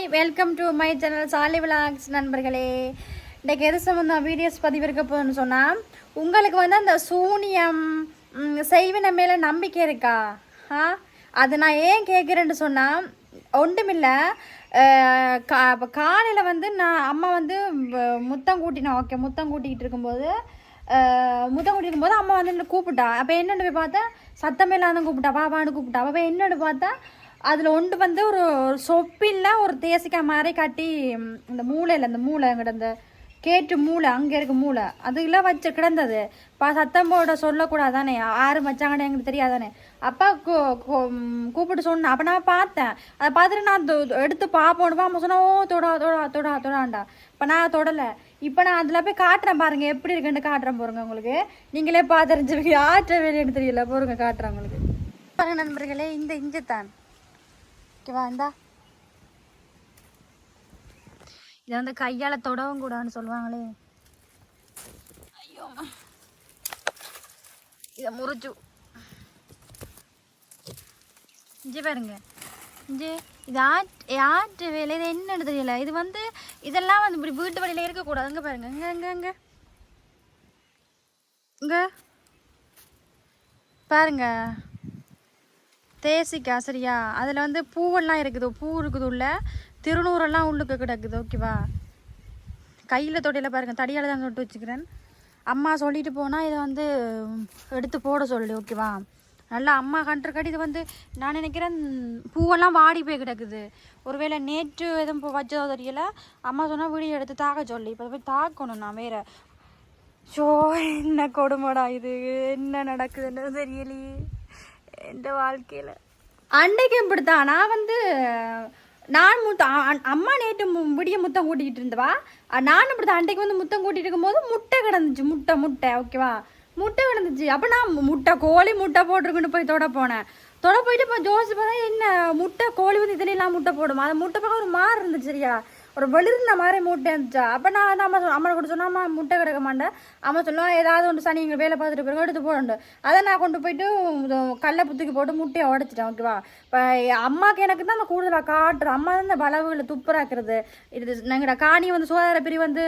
Hi welcome to my channel Sali vlogs நண்பர்களே. இன்றைக்கு எது சம்மந்தம் வீடியோஸ் பதிவிருக்க போகுதுன்னு சொன்னால் உங்களுக்கு வந்து அந்த சூனியம் செய்வின மேலே நம்பிக்கை இருக்கா? ஆ? அது நான் ஏன் கேட்குறேன்னு சொன்னால் ஒன்றுமில்லை. கா இப்போ காலையில் வந்து நான் அம்மா வந்து முத்தம் கூட்டினேன் ஓகே முத்தம் கூட்டிகிட்டு இருக்கும்போது முத்தம் கூட்டிட்டு போது அம்மா வந்து கூப்பிட்டா. அப்போ என்னென்னு போய் பார்த்தா சத்தமே இல்லாத கூப்பிட்டா பாபான்னு கூப்பிட்டா. அப்போ என்னென்னு பார்த்தா அதில் ஒன்று வந்து ஒரு ஒரு சொப்பில்ல ஒரு தேசிக்காய் மாதிரி கட்டி இந்த மூளையில் இந்த மூளை அங்கிட்ட இந்த கேட்டு மூளை அங்கே இருக்க மூளை அதுக்கெல்லாம் வச்சு கிடந்தது. பா சத்தம் போட சொல்லக்கூடாதானே? யாரும் வச்சாங்கன்னு எனக்கு தெரியாதானே? அப்பா கூப்பிட்டு சொன்னேன் அப்போ நான் பார்த்தேன். அதை பார்த்துட்டு நான் எடுத்து பார்ப்போன்னு அம்மா சொன்னா ஓ தொடா தொடா தொடா தொடாண்டா இப்போ நான் தொடலை. இப்போ நான் அதில் போய் காட்டுறேன் பாருங்கள் எப்படி இருக்குன்னு காட்டுறேன் போருங்க உங்களுக்கு. நீங்களே பார்த்து தெரிஞ்சுருவீங்க ஆற்ற வேலைன்னு தெரியல. போருங்க காட்டுறேன் உங்களுக்கு. பாருங்க நண்பர்களே இந்த இஞ்சத்தான். ஓகேவா இந்தா இதை வந்து கையால் தொடவும் கூடாதுன்னு சொல்லுவாங்களே. ஐயோ. இதை முறிச்சு. இஞ்சி பாருங்க. இஞ்சி இது ஆட் ஆட்டு வேலை இது என்னன்னு தெரியல. இது வந்து இதெல்லாம் வந்து இப்படி வீட்டு வழியில இருக்கக்கூடாது. இங்கே பாருங்க. இங்கே இங்கே இங்கே. இங்கே. பாருங்க. தேசிக்கா சரியா? அதில் வந்து பூவெல்லாம் இருக்குது பூ இருக்குது உள்ள. திருநூறெல்லாம் உள்ளுக்கு கிடக்குது ஓகேவா? கையில் தொட்டியில் பாருங்கள் தடியால் தான் தொட்டு வச்சுக்கிறேன். அம்மா சொல்லிட்டு போனால் இதை வந்து எடுத்து போட சொல்லு ஓகேவா? நல்லா அம்மா கண்டுருக்காட்டி இது வந்து நான் நினைக்கிறேன் பூவெல்லாம் வாடி போய் கிடக்குது. ஒருவேளை நேற்று எதுவும் இப்போ வச்சதோ தெரியல அம்மா சொன்னால் வீடியோ எடுத்து தாக்க சொல்லி இப்போ போய் தாக்கணும் நான் வேற. ஷோ என்ன கொடுமைடா இது? என்ன நடக்குதுன்னு தெரியலையே. என் வாழ்க்கையில்? அன்னைக்கு இப்படித்தான். நான் வந்து நான் முத்த அம்மா நேற்று முடிய விடிய முத்தம் கூட்டிகிட்டு இருந்தவா. நானும் இப்படி தான் அன்றைக்கு வந்து முத்தம் கூட்டிகிட்டு இருக்கும்போது முட்டை கிடந்துச்சு. முட்டை முட்டை. ஓகேவா முட்டை கிடந்துச்சு. அப்போ நான் முட்டை கோழி முட்டை போட்டிருக்குன்னு போய் தொட போனேன். தொட போயிட்டு இப்போ ஜோசி பார்த்தா என்ன முட்டை கோழி வந்து இதுலாம் முட்டை போடுமா? அந்த முட்டை பார்க்க ஒரு மாறு இருந்துச்சு சரியா? ஒரு வெளிர்ந்த மாதிரி மூட்டை இருந்துச்சா? அப்போ நான் வந்து அம்மா அம்மா கூட சொன்னா முட்டை கிடக்க மாட்டேன் அம்மா சொல்லுவோம் ஏதாவது ஒன்று சனி இங்கே வேலை பார்த்துட்டு பிறகு எடுத்து போடணும் அதை நான் கொண்டு போயிட்டு கல்லை கடலை புத்துக்கு போட்டு முட்டையை உடச்சிட்டேன் ஓகேவா? இப்போ அம்மாவுக்கு எனக்கு தான் அந்த கூடுதலாக காட்டுறேன் அம்மா தான் இந்த வளவுகளை துப்புராக்குறது. இது நாங்கட காணியை வந்து சுகாதார பிரிவு வந்து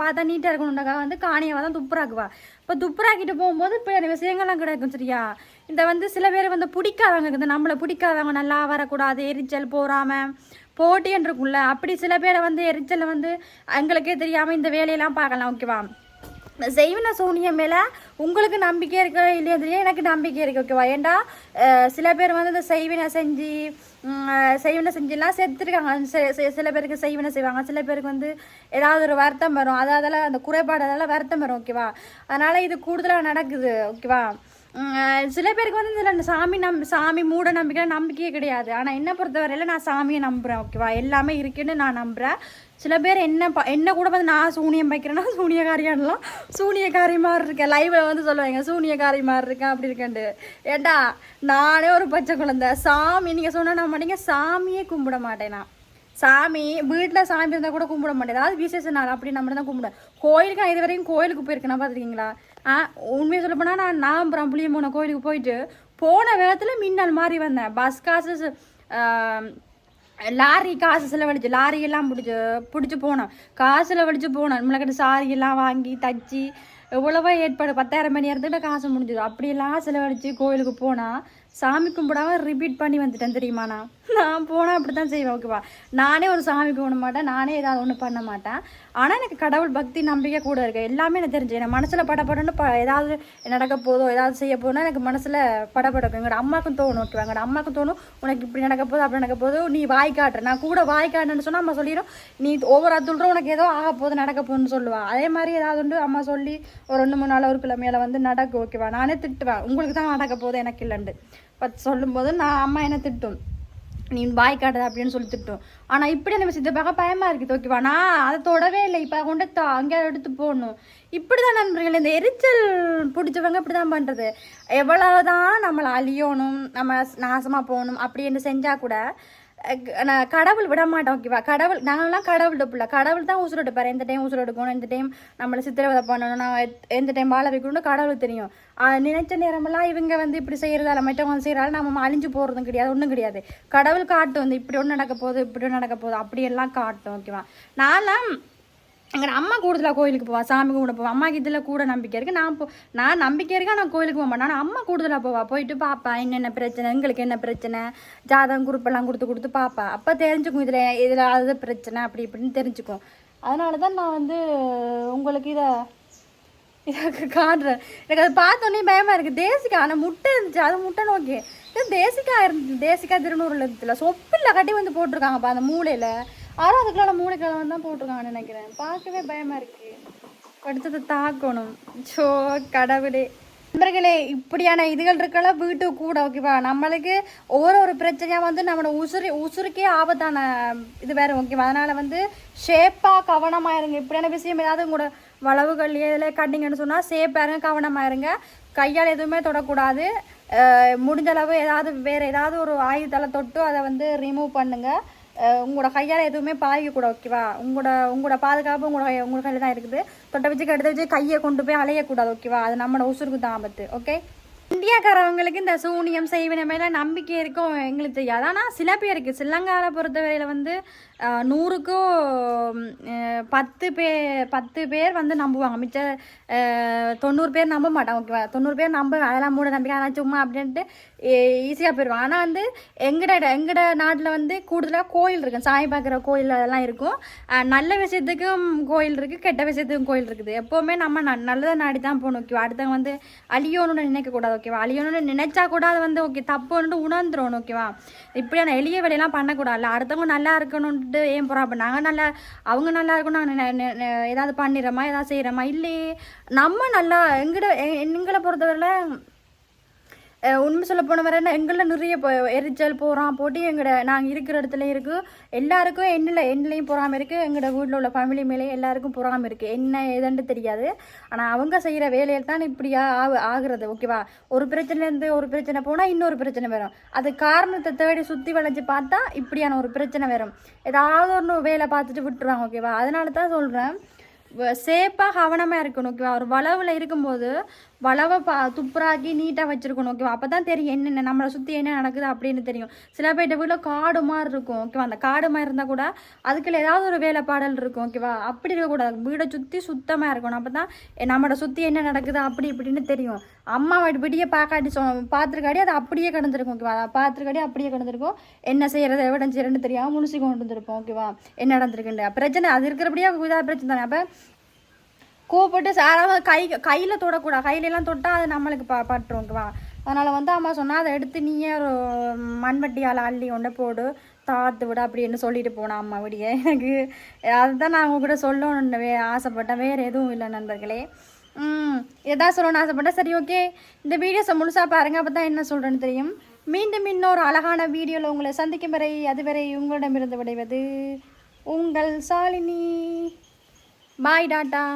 பார்த்தா நீட்டாக இருக்கணும்னாக்கா வந்து காணியை தான் துப்புராக்குவா. இப்போ துப்புராக்கிட்டு போகும்போது இப்போ எனக்கு விஷயங்கள்லாம் கிடைக்கும் சரியா? இந்த வந்து சில பேர் வந்து பிடிக்காதவங்க இருக்குது நம்மளை பிடிக்காதவங்க நல்லா வரக்கூடாது எரிச்சல் போகாமல் போட்டின்னு இருக்கும்ல அப்படி சில பேரை வந்து எரிச்சலை வந்து எங்களுக்கே தெரியாமல் இந்த வேலையெல்லாம் பார்க்கலாம் ஓகேவா? செய்வன சூனியம் மேலே உங்களுக்கு நம்பிக்கை இருக்க இல்லையா தெரியும் எனக்கு நம்பிக்கை இருக்கு ஓகேவா? ஏண்டா சில பேர் வந்து இந்த செய்வினை செஞ்சு செய்வினை செஞ்சுலாம் செத்துருக்காங்க. சில பேருக்கு செய்வினை செய்வாங்க. சில பேருக்கு வந்து ஏதாவது ஒரு வருத்தம் வரும். அது அந்த குறைபாடு அதெல்லாம் வருத்தம் வரும் ஓகேவா? அதனால இது கூடுதலாக நடக்குது ஓகேவா? சில பேருக்கு வந்து இதில் சாமி நம் சாமி மூட நம்பிக்கை நம்பிக்கையே கிடையாது. ஆனால் என்ன பொறுத்தவரையில் நான் சாமியை நம்புகிறேன் ஓகேவா? எல்லாமே இருக்குன்னு நான் நம்புகிறேன் சில பேர் என்ன ப என்ன கூட வந்து நான் சூனியம் வைக்கிறேன்னா சூனியக்காரியானலாம் சூனியக்காரி மாதிரி இருக்கேன். லைவில் வந்து சொல்லுவாங்க சூனியக்காரி மாதிரி இருக்கேன் அப்படி இருக்கேன்ட்டு. ஏண்டா நானே ஒரு பச்சை குழந்தை. சாமி நீங்கள் சொன்னால் நான் மாட்டீங்க சாமியே கும்பிட மாட்டேன் நான். சாமி வீட்டில் சாமி இருந்தால் கூட கும்பிட மாட்டேன். ஏதாவது விசேஷ நாள் அப்படி நம்ம தான் கும்பிடுவேன். கோயிலுக்கு நான் இது வரைக்கும் கோயிலுக்கு போயிருக்கேன்னா பார்த்துருக்கீங்களா உண்மையை சொல்ல போனால் நான் நாம்பரம் புளியமோன கோயிலுக்கு போயிட்டு போன வேகத்தில் மின்னல் மாதிரி வந்தேன். பஸ் காசு லாரி காசு செலவழிச்சு லாரியெல்லாம் பிடிச்சி பிடிச்சி போனோம். காசு செலவழிச்சு போனோம். நம்மளுக்கிட்ட சாரியெல்லாம் வாங்கி தச்சு எவ்வளவோ ஏற்பாடு பத்தாயிரம் மணி நேரத்துக்கிட்ட காசு முடிஞ்சது. அப்படியெல்லாம் செலவழித்து கோயிலுக்கு போனால் சாமி கும்பிடாம ரிப்பீட் பண்ணி வந்துட்டேன் தெரியுமா நான் நான் போனால் அப்படி தான் செய்வேன் ஓகேவா நானே ஒரு சாமி கும்பிட மாட்டேன் நானே ஏதாவது ஒன்று பண்ண மாட்டேன். ஆனால் எனக்கு கடவுள் பக்தி நம்பிக்கை கூட இருக்குது எல்லாமே எனக்கு தெரிஞ்சு. என் மனசில் படப்படன்னு ப ஏதாவது நடக்க போதோ ஏதாவது செய்ய போதோ எனக்கு மனசில் படப்படக்கும் எங்களோட அம்மாக்கும் தோணும் ஓகேவா எங்களோட அம்மாக்கும் தோணும் உனக்கு இப்படி நடக்க போகுது அப்படி நடக்க போகுது நீ வாய் காட்டுற. நான் கூட வாய் காட்டுன்னு சொன்னால் அம்மா சொல்லிடும் நீ ஒவ்வொரு அத்துள்ளும் உனக்கு ஏதோ ஆக போகுது நடக்க போகுதுன்னு சொல்லுவாள் அதே மாதிரி ஏதாவது உண்டு அம்மா சொல்லி ஒரு ரெண்டு மூணு நாள் ஒரு கிழமையில வந்து நடக்கும் ஓகேவா நானே திட்டுவேன். உங்களுக்கு தான் நடக்க போகுது எனக்கு இல்லைண்டு பத் சொல்லும்போது நான் அம்மா என்ன திட்டும். நீ வாய் காட்டுத அப்படின்னு சொல்லி திட்டும். ஆனால் இப்படி நம்ம சித்த பார்க்க பயமாக இருக்குது ஓகேவா நான் அதை தொடவே இல்லை. இப்போ கொண்டு தா அங்கே எடுத்து போகணும் இப்படி தான் நண்பர்கள் இந்த எரிச்சல் பிடிச்சவங்க இப்படி தான் பண்ணுறது எவ்வளவுதான் நம்மளை அழியணும் நம்ம நாசமாக போகணும் அப்படின்னு செஞ்சால் கூட நான் கடவுள் விட மாட்டோம் ஓகேவா கடவுள் நாங்களாம் கடவுள் பிள்ளை கடவுள் தான் உசுரோடு பாரு எந்த டைம் உசுரோடு எடுக்கணும் எந்த டைம் நம்மளை சித்திரவதை பண்ணணும் நான் எத்- எந்த டைம் வாழ வைக்கணும்னு கடவுளுக்கு தெரியும். நினைச்ச நேரமெல்லாம் இவங்க வந்து இப்படி செய்கிறதால மற்றவங்க செய்யறால நம்ம அழிஞ்சு போகிறதும் கிடையாது ஒன்றும் கிடையாது. கடவுள் காட்டும் வந்து இப்படி ஒன்று நடக்க போகுது இப்படி ஒன்று நடக்க போகுது அப்படியெல்லாம் காட்டும் ஓகேவா நான்லாம் எங்கள் அம்மா கூடுதலாக கோயிலுக்கு போவா சாமி கும்பிட போவா. அம்மாக்கு இதில் கூட நம்பிக்கை இருக்குது நான் போ நான் நம்பிக்கை இருக்கா நான் கோயிலுக்கு போக மாட்டேன். அம்மா கூடுதலாக போவா. போயிட்டு பாப்பா என்னென்ன பிரச்சனை எங்களுக்கு என்ன பிரச்சனை? ஜாதகம் குரூப்பெல்லாம் கொடுத்து கொடுத்து பாப்பா. அப்போ தெரிஞ்சுக்கும் இதில் இதில் அது பிரச்சனை அப்படி இப்படின்னு தெரிஞ்சுக்கும். அதனால தான் நான் வந்து உங்களுக்கு இதை இதை காட்டுறேன் எனக்கு அது பார்த்தோன்னே பயமாக இருக்குது தேசிக்கா ஆனால் முட்டை இருந்துச்சு. அது முட்டை நோக்கி. இது தேசிக்கா இருந்துச்சு தேசிக்கா திருநூறுல இருந்துச்சுல சொப்பில் கட்டி வந்து போட்டிருக்காங்கப்பா அந்த மூளையில் ஆறும் அதுக்குள்ள மூளைக்கிழமை தான் போட்டிருக்காங்கன்னு நினைக்கிறேன். பார்க்கவே பயமாக இருக்கு. அடுத்தது தாக்கணும். சோ கடவுளே. நண்பர்களே இப்படியான இதுகள் இருக்கலாம் வீட்டு கூட ஓகேவா நம்மளுக்கு ஒவ்வொரு ஒரு பிரச்சனையாக வந்து நம்மளோட உசுறு உசுருக்கே ஆபத்தான இது வேறு ஓகேவா அதனால் வந்து ஷேப்பாக கவனமாக இருங்க இப்படியான விஷயம் ஏதாவது உங்களோட வளவுகள் இதில் கட்டிங்கன்னு சொன்னால் சேஃபாக இருங்க கவனமாக இருங்க கையால் எதுவுமே தொடக்கூடாது. முடிஞ்சளவு முடிஞ்ச அளவு ஏதாவது வேறு ஏதாவது ஒரு ஆயுதத்தில் தொட்டு அதை வந்து ரிமூவ் பண்ணுங்கள் உங்களோட கையால் எதுவுமே பாதிக்கக்கூடாது ஓகேவா உங்களோட உங்களோட பாதுகாப்பு உங்களோட உங்களோட கையில் தான் இருக்குது. தொட்டை வச்சு கெடுத்து வச்சு கையை கொண்டு போய் அலையக்கூடாது ஓகேவா அது நம்மளோட உசுருக்கு தான் ஆபத்து ஓகே இந்தியாக்காரவங்களுக்கு இந்த சூனியம் செய்வின மேலே நம்பிக்கை இருக்கும் எங்களுக்கு தெரியாது. ஆனால் சில பேருக்கு சிலங்காவில் பொறுத்தவரையில் வந்து நூறுக்கும் பத்து பே பத்து பேர் வந்து நம்புவாங்க. மிச்ச தொண்ணூறு பேர் நம்ப மாட்டாங்க ஓகேவா தொண்ணூறு பேர் நம்ப அதெல்லாம் மூட நம்பிக்கை அதெல்லாம் சும்மா அப்படின்ட்டு ஈஸியாக போயிடுவாங்க ஆனால் வந்து எங்கட எங்கட நாட்டில் வந்து கூடுதலாக கோயில் இருக்கும் சாமி பார்க்குற கோயில் அதெல்லாம் இருக்கும். நல்ல விஷயத்துக்கும் கோயில் இருக்குது கெட்ட விஷயத்துக்கும் கோயில் இருக்குது. எப்போவுமே நம்ம ந நல்லதை நாடி தான் போகணும் ஓகேவா அடுத்தவங்க வந்து அழியணும்னு நினைக்கக்கூடாது ஓகேவா அழியணும்னு நினைச்சா கூட அது வந்து ஓகே தப்புன்னு உணர்ந்துடணும் ஓகேவா இப்படியான எளிய வேலையெல்லாம் பண்ணக்கூடாதுல்ல. அடுத்தவங்க நல்லா இருக்கணும்ட்டு ஏன் போகிறோம் அப்போ நாங்கள் நல்லா அவங்க நல்லா இருக்கணும் நாங்கள் நெ- நெ- ஏதாவது பண்ணிடுறோமா? ஏதாவது செய்கிறோமா இல்லையே. நம்ம நல்லா எங்கட எங்களை பொறுத்தவரையில் உண்மை சொல்ல போன வர எங்களில் நிறைய எரிச்சல் போகிறான் போட்டு எங்களோட நாங்கள் இருக்கிற இடத்துல இருக்குது எல்லாருக்கும் என்னில் என்னிலையும் பொறாமல் இருக்குது எங்களோட வீட்டில் உள்ள ஃபேமிலி மேலே எல்லாருக்கும் பொறாமல் இருக்குது என்ன ஏதுன்னு தெரியாது. ஆனால் அவங்க செய்கிற வேலையில் தான் இப்படியா ஆகு ஆகுறது ஓகேவா ஒரு பிரச்சனைலேருந்து ஒரு பிரச்சனை போனால் இன்னொரு பிரச்சனை வரும். அது காரணத்தை தேடி சுற்றி வளைஞ்சு பார்த்தா இப்படியான ஒரு பிரச்சனை வரும். ஏதாவது ஒன்று வேலை பார்த்துட்டு விட்டுருவாங்க ஓகேவா அதனால தான் சொல்கிறேன் சேஃபாக கவனமாக இருக்கணும் ஓகேவா ஒரு வளவில் இருக்கும்போது வளவை பா துப்புராக்கி நீட்டாக வச்சுருக்கணும் ஓகேவா அப்போ தான் தெரியும் என்னென்ன நம்மளை சுற்றி என்ன நடக்குது அப்படின்னு தெரியும். சில பேர்ட்ட வீட்டில் காடு மாதிரி இருக்கும் ஓகேவா அந்த காடு மாதிரி இருந்தால் கூட அதுக்குள்ள ஏதாவது ஒரு வேலைப்பாடல் இருக்கும் ஓகேவா அப்படி இருக்கக்கூடாது. வீடை சுற்றி சுத்தமாக இருக்கணும். அப்போ தான் நம்மளை சுற்றி என்ன நடக்குது அப்படி இப்படின்னு தெரியும். அம்மா விடிய பார்க்காட்டி சொ பார்த்துருக்காடி அது அப்படியே கிடந்திருக்கும் ஓகேவா அதை பார்த்துருக்காடி அப்படியே கிடந்திருக்கும். என்ன செய்கிறது எவ்வளோ செய்யறதுன்னு தெரியாமல் முழுசி கொண்டு வந்திருப்போம் ஓகேவா என்ன நடந்திருக்குன்ற பிரச்சனை அது இருக்கிறபடியே இதாக பிரச்சனை தானே. அப்போ கூப்பிட்டு சாராவது கை கையில் தொடக்கூடாது. கையிலலாம் தொட்டால் அது நம்மளுக்கு ப பட்டுரும் அதனால் வந்து அம்மா சொன்னால் அதை எடுத்து நீயே ஒரு மண்வட்டியால் அள்ளி கொண்டு போடு. தாத்து விட அப்படின்னு சொல்லிட்டு போனான் அம்மா விடிய. எனக்கு அதுதான் நான் உங்ககிட்ட சொல்லணும்னு வே ஆசைப்பட்டேன். வேறு எதுவும் இல்லை நண்பர்களே. ம் சொல்லணும்னு ஆசைப்பட்டேன் சரி ஓகே. இந்த வீடியோஸை முழுசாக பாருங்கள் அப்போ தான் என்ன சொல்கிறேன்னு தெரியும். மீண்டும் இன்னொரு அழகான வீடியோவில் உங்களை சந்திக்கும் வரை அதுவரை உங்களிடமிருந்து விடைவது உங்கள் சாலினி. பாய் டாட்டா.